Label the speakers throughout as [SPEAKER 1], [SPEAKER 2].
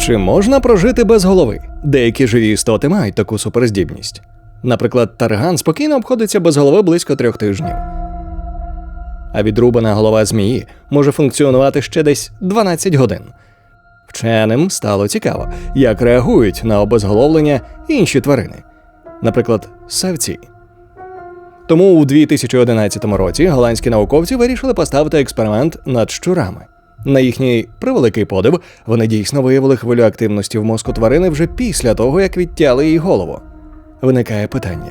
[SPEAKER 1] Чи можна прожити без голови? Деякі живі істоти мають таку суперздібність. Наприклад, тарган спокійно обходиться без голови близько трьох тижнів. А відрубана голова змії може функціонувати ще десь 12 годин. Вченим стало цікаво, як реагують на обезголовлення інші тварини, наприклад, савці. Тому у 2011 році голландські науковці вирішили поставити експеримент над щурами. На їхній превеликий подив вони дійсно виявили хвилю активності в мозку тварини вже після того, як відтяли їй голову. Виникає питання: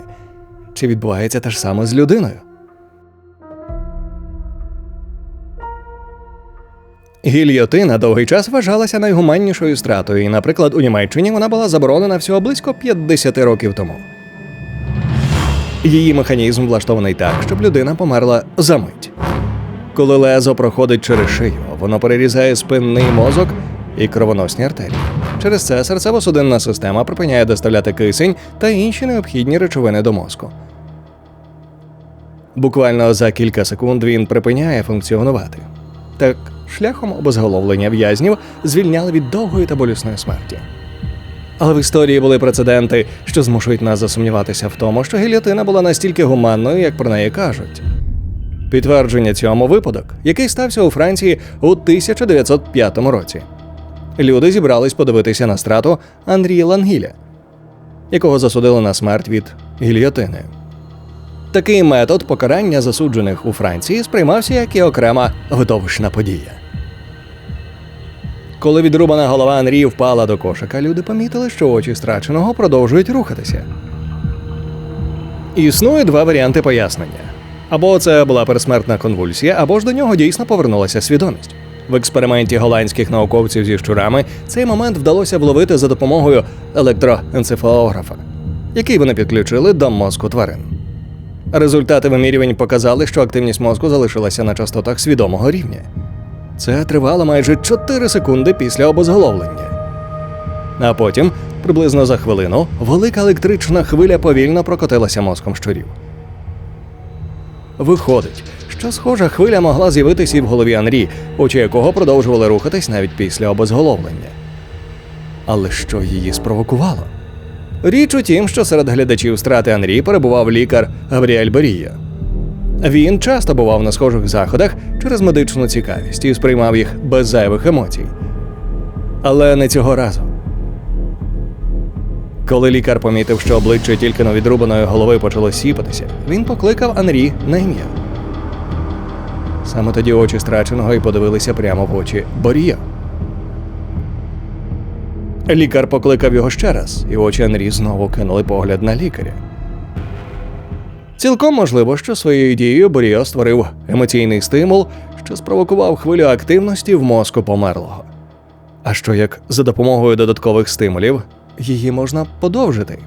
[SPEAKER 1] чи відбувається те ж саме з людиною? Гільйотина довгий час вважалася найгуманнішою стратою, і, наприклад, у Німеччині вона була заборонена всього близько 50 років тому. Її механізм влаштований так, щоб людина померла за мить. Коли лезо проходить через шию, воно перерізає спинний мозок і кровоносні артерії. Через це серцево-судинна система припиняє доставляти кисень та інші необхідні речовини до мозку. Буквально за кілька секунд він припиняє функціонувати. Так, шляхом обезголовлення в'язнів звільняли від довгої та болісної смерті. Але в історії були прецеденти, що змушують нас засумніватися в тому, що гільотина була настільки гуманною, як про неї кажуть. Підтвердження цьому випадок, який стався у Франції у 1905 році. Люди зібрались подивитися на страту Андрія Лангіля, якого засудили на смерть від гільйотини. Такий метод покарання засуджених у Франції сприймався як і окрема видовищна подія. Коли відрубана голова Анрії впала до кошика, люди помітили, що очі страченого продовжують рухатися. Існує два варіанти пояснення: або це була пересмертна конвульсія, або ж до нього дійсно повернулася свідомість. В експерименті голландських науковців зі щурами цей момент вдалося вловити за допомогою електроенцефалографа, який вони підключили до мозку тварин. Результати вимірювань показали, що активність мозку залишилася на частотах свідомого рівня. Це тривало майже 4 секунди після обезголовлення. А потім, приблизно за хвилину, велика електрична хвиля повільно прокотилася мозком щурів. Виходить, що схожа хвиля могла з'явитися і в голові Анрі, очі якого продовжували рухатись навіть після обезголовлення. Але що її спровокувало? Річ у тім, що серед глядачів страти Анрі перебував лікар Габріель Берія. Він часто бував на схожих заходах через медичну цікавість і сприймав їх без зайвих емоцій. Але не цього разу. Коли лікар помітив, що обличчя тільки на відрубаної голови почало сіпатися, він покликав Анрі на ім'я. Саме тоді очі страченого і подивилися прямо в очі Борія. Лікар покликав його ще раз, і очі Анрі знову кинули погляд на лікаря. Цілком можливо, що своєю дією Боріо створив емоційний стимул, що спровокував хвилю активності в мозку померлого. А що як за допомогою додаткових стимулів її можна подовжити?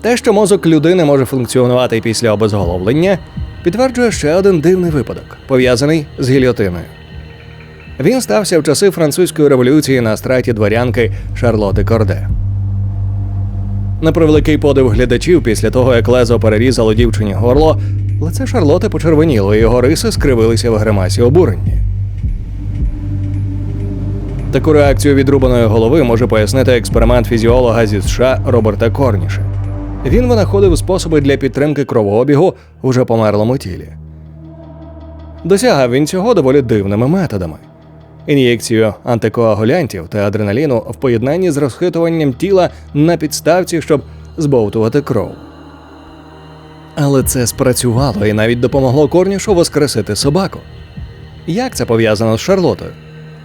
[SPEAKER 1] Те, що мозок людини може функціонувати після обезголовлення, підтверджує ще один дивний випадок, пов'язаний з гільйотиною. Він стався в часи французької революції на страті дворянки Шарлоти Корде. На превеликий подив глядачів після того, як лезо перерізало дівчині горло, лице Шарлоти почервоніло, і його риси скривилися в гримасі обурення. Таку реакцію відрубаної голови може пояснити експеримент фізіолога зі США Роберта Корніша. Він винаходив способи для підтримки кровообігу в уже померлому тілі. Досягав він цього доволі дивними методами. Ін'єкцію антикоагулянтів та адреналіну в поєднанні з розхитуванням тіла на підставці, щоб збовтувати кров. Але це спрацювало і навіть допомогло Корнішу воскресити собаку. Як це пов'язано з Шарлотою?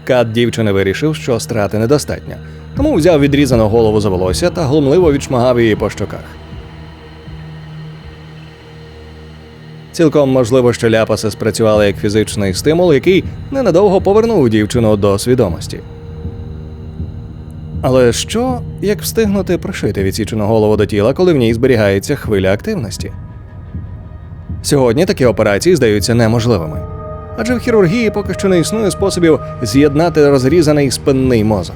[SPEAKER 1] Кат дівчини вирішив, що страти недостатньо, тому взяв відрізану голову за волосся та глумливо відшмагав її по щоках. Цілком можливо, що ляпаси спрацювали як фізичний стимул, який ненадовго повернув дівчину до свідомості. Але що, як встигнути пришити відсічену голову до тіла, коли в ній зберігається хвиля активності? Сьогодні такі операції здаються неможливими. Адже в хірургії поки що не існує способів з'єднати розрізаний спинний мозок.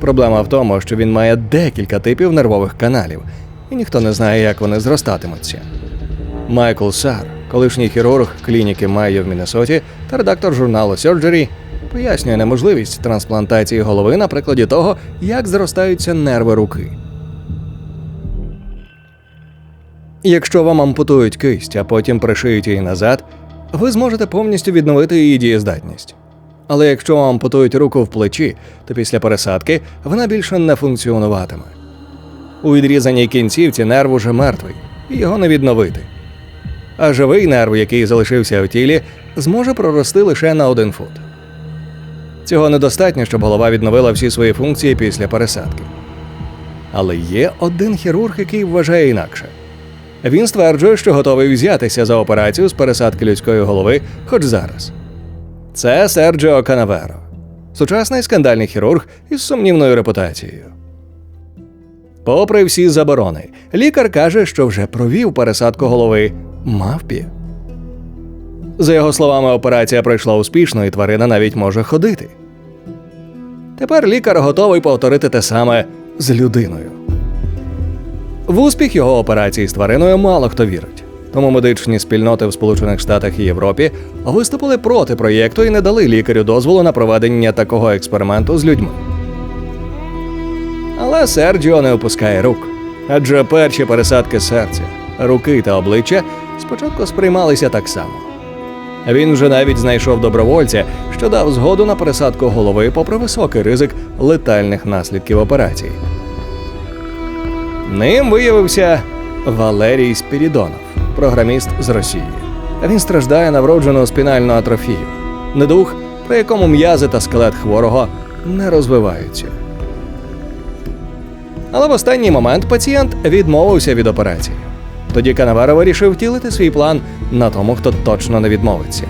[SPEAKER 1] Проблема в тому, що він має декілька типів нервових каналів, і ніхто не знає, як вони зростатимуться. Майкл Сар, колишній хірург клініки Майо в Міннесоті та редактор журналу Surgery, пояснює неможливість трансплантації голови на прикладі того, як зростаються нерви руки. Якщо вам ампутують кисть, а потім пришиють її назад, ви зможете повністю відновити її дієздатність. Але якщо вам ампутують руку в плечі, то після пересадки вона більше не функціонуватиме. У відрізаній кінцівці нерв уже мертвий, і його не відновити. А живий нерв, який залишився у тілі, зможе прорости лише на один фут. Цього недостатньо, щоб голова відновила всі свої функції після пересадки. Але є один хірург, який вважає інакше. Він стверджує, що готовий взятися за операцію з пересадки людської голови хоч зараз. Це Серджіо Канаверо, сучасний скандальний хірург із сумнівною репутацією. Попри всі заборони, лікар каже, що вже провів пересадку голови мавпі. За його словами, операція пройшла успішно, і тварина навіть може ходити. Тепер лікар готовий повторити те саме з людиною. В успіх його операції з твариною мало хто вірить. Тому медичні спільноти в Сполучених Штатах і Європі виступили проти проєкту і не дали лікарю дозволу на проведення такого експерименту з людьми. Але Серджіо не опускає рук. Адже перші пересадки серця, руки та обличчя спочатку сприймалися так само. Він вже навіть знайшов добровольця, що дав згоду на пересадку голови попри високий ризик летальних наслідків операції. Ним виявився Валерій Спірідонов, програміст з Росії. Він страждає на вроджену спінальну атрофію, недух, при якому м'язи та скелет хворого не розвиваються. Але в останній момент пацієнт відмовився від операції. Тоді Канаваро вирішив втілити свій план на тому, хто точно не відмовиться.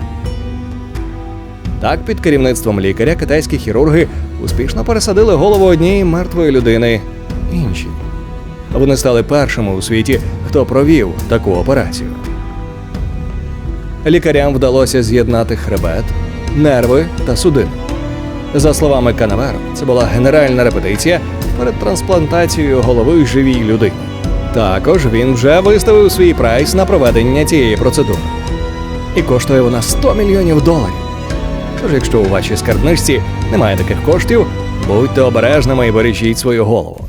[SPEAKER 1] Так, під керівництвом лікаря китайські хірурги успішно пересадили голову однієї мертвої людини іншій. Вони стали першими у світі, хто провів таку операцію. Лікарям вдалося з'єднати хребет, нерви та судини. За словами Канаверо, це була генеральна репетиція перед трансплантацією голови живій людині. Також він вже виставив свій прайс на проведення цієї процедури. І коштує вона 100 мільйонів доларів. Тож, якщо у вашій скарбничці немає таких коштів, будьте обережними і бережіть свою голову.